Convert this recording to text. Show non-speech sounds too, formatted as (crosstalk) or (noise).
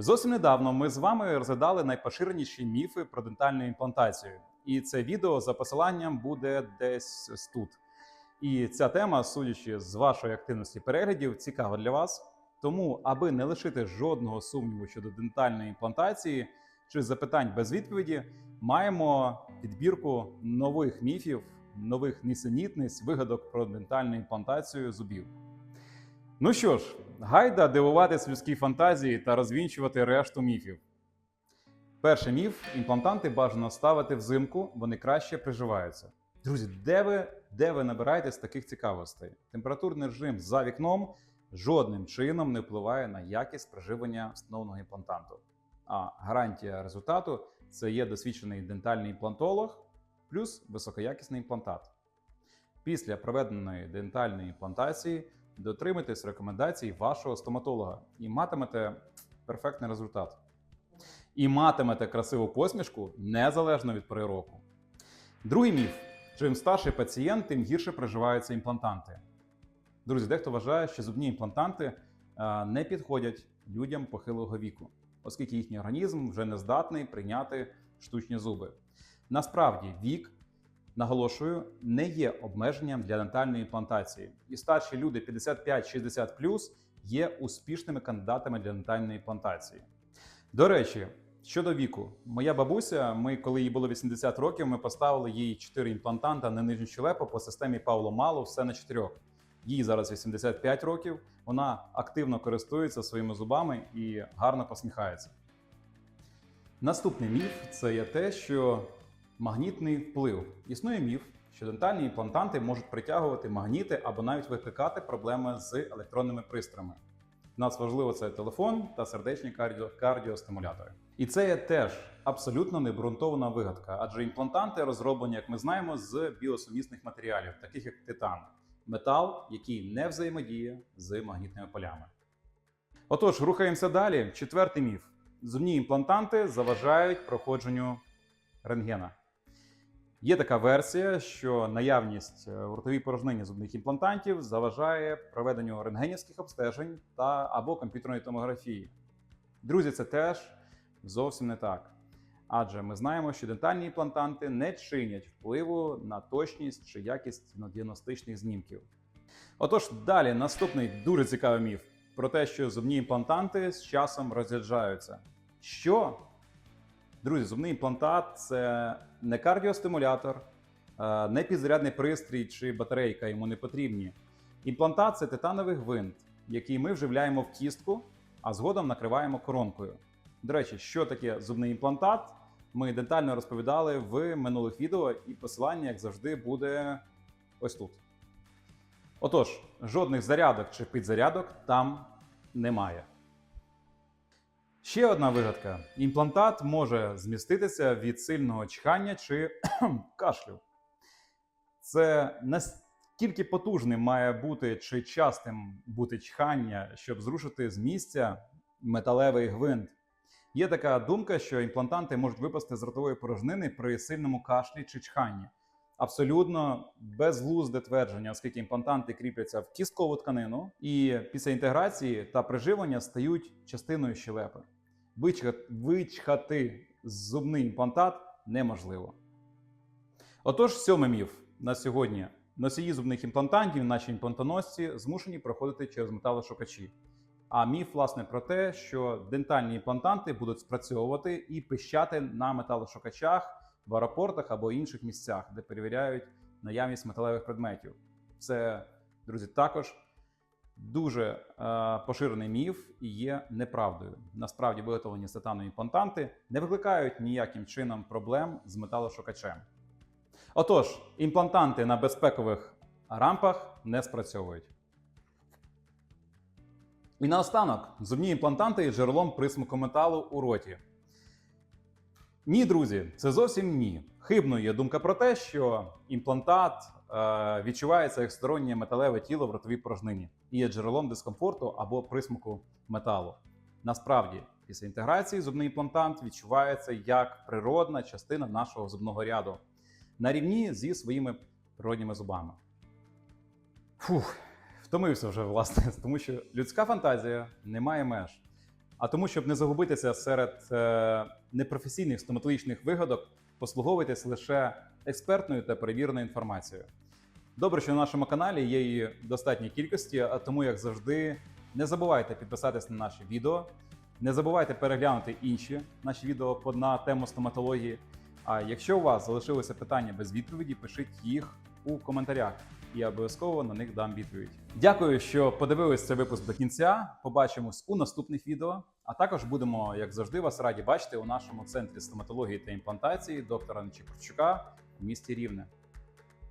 Зовсім недавно ми з вами розглядали найпоширеніші міфи про дентальну імплантацію. І це відео за посиланням буде десь тут. І ця тема, судячи з вашої активності переглядів, цікава для вас. Тому, аби не лишити жодного сумніву щодо дентальної імплантації чи запитань без відповіді, маємо підбірку нових міфів, нових нісенітниць, вигадок про дентальну імплантацію зубів. Ну що ж, гайда дивуватись людській фантазії та розвінчувати решту міфів. Перший міф: імплантанти бажано ставити взимку, вони краще приживаються. Друзі, де ви, де ви набираєтесь таких цікавостей? Температурний режим за вікном жодним чином не впливає на якість приживання встановленого імплантанту. А гарантія результату це є досвідчений дентальний імплантолог плюс високоякісний імплантат. Після проведеної дентальної імплантації дотримуйтесь рекомендацій вашого стоматолога і матимете перфектний результат. І матимете красиву посмішку незалежно від пори. Другий міф: чим старший пацієнт, тим гірше приживаються імплантанти. Друзі, дехто вважає, що зубні імплантанти не підходять людям похилого віку, оскільки їхній організм вже не здатний прийняти штучні зуби. Насправді, вік, наголошую, не є обмеженням для дентальної імплантації, і старші люди 55-60 є успішними кандидатами для дентальної імплантації. До речі, щодо віку, моя бабуся, ми, коли їй було 80 років, ми поставили їй 4 імплантанта на нижню щелепу по системі Павло Мало, все на 4. Їй зараз 85 років. Вона активно користується своїми зубами і гарно посміхається. Наступний міф це є те, що магнітний вплив. Існує міф, що дентальні імплантанти можуть притягувати магніти або навіть викликати проблеми з електронними пристроями. Нас важливо це телефон та сердечні кардіо- кардіостимулятори. І це є теж абсолютно необґрунтована вигадка, адже імплантанти розроблені, як ми знаємо, з біосумісних матеріалів, таких як титан, метал, який не взаємодіє з магнітними полями. Отож, рухаємося далі. Четвертий міф: зубні імплантанти заважають проходженню рентгена. Є така версія, що наявність е, в ротовій порожнині зубних імплантантів заважає проведенню рентгенівських обстежень та або комп'ютерної томографії. Друзі, це теж зовсім не так. Адже ми знаємо, що дентальні імплантанти не чинять впливу на точність чи якість діагностичних знімків. Отож, далі наступний дуже цікавий міф про те, що зубні імплантанти з часом розряджаються. Що? Друзі, зубний імплантат це не кардіостимулятор, е, не підзарядний пристрій чи батарейка йому не потрібні. Імплантат це титановий гвинт, який ми вживляємо в кістку, а згодом накриваємо коронкою. До речі, що таке зубний імплантат? Ми детально розповідали в минулих відео, і посилання, як завжди, буде ось тут. Отож, жодних зарядок чи підзарядок там немає. Ще одна вигадка: імплантат може зміститися від сильного чхання чи (clears throat) кашлю. Це наскільки потужним має бути чи частим бути чхання, щоб зрушити з місця металевий гвинт. Є така думка, що імплантанти можуть випасти з ротової порожнини при сильному кашлі чи чханні. Абсолютно безглузде твердження, оскільки імплантанти кріпляться в кісткову тканину, і після інтеграції та приживлення стають частиною щелепи. Вичхати, зубний імплантат неможливо. Отож, сьомий міф на сьогодні: носії зубних імплантантів, наші імплантоносці, змушені проходити через металошукачі. А міф, власне, про те, що дентальні імплантанти будуть спрацьовувати і пищати на металошукачах в аеропортах або інших місцях, де перевіряють наявність металевих предметів. Це, друзі, також дуже е, поширений міф і є неправдою. Насправді виготовлені з титану імплантанти не викликають ніяким чином проблем з металошукачем. Отож, імплантанти на безпекових рампах не спрацьовують. І наостанок, зубні імплантанти є джерелом присмаку металу у роті. Ні, друзі, це зовсім ні. Хибною є думка про те, що імплантат відчувається як стороннє металеве тіло в ротовій порожнині і є джерелом дискомфорту або присмаку металу. Насправді, після інтеграції зубний імплантант відчувається як природна частина нашого зубного ряду на рівні зі своїми природніми зубами. Фух, втомився вже, власне, (laughs) тому що людська фантазія не має меж. А тому, щоб не загубитися серед е, непрофесійних стоматологічних вигадок, послуговуйтесь лише експертною та перевіреною інформацією. Добре, що на нашому каналі є її достатній кількості, а тому, як завжди, не забувайте підписатись на наші відео, не забувайте переглянути інші наші відео на тему стоматології. А якщо у вас залишилося питання без відповіді, пишіть їх у коментарях, і я обов'язково на них дам відповідь. Дякую, що подивились цей випуск до кінця. Побачимось у наступних відео. А також будемо, як завжди, вас раді бачити у нашому центрі стоматології та імплантації доктора Нечіпорчука в місті Рівне.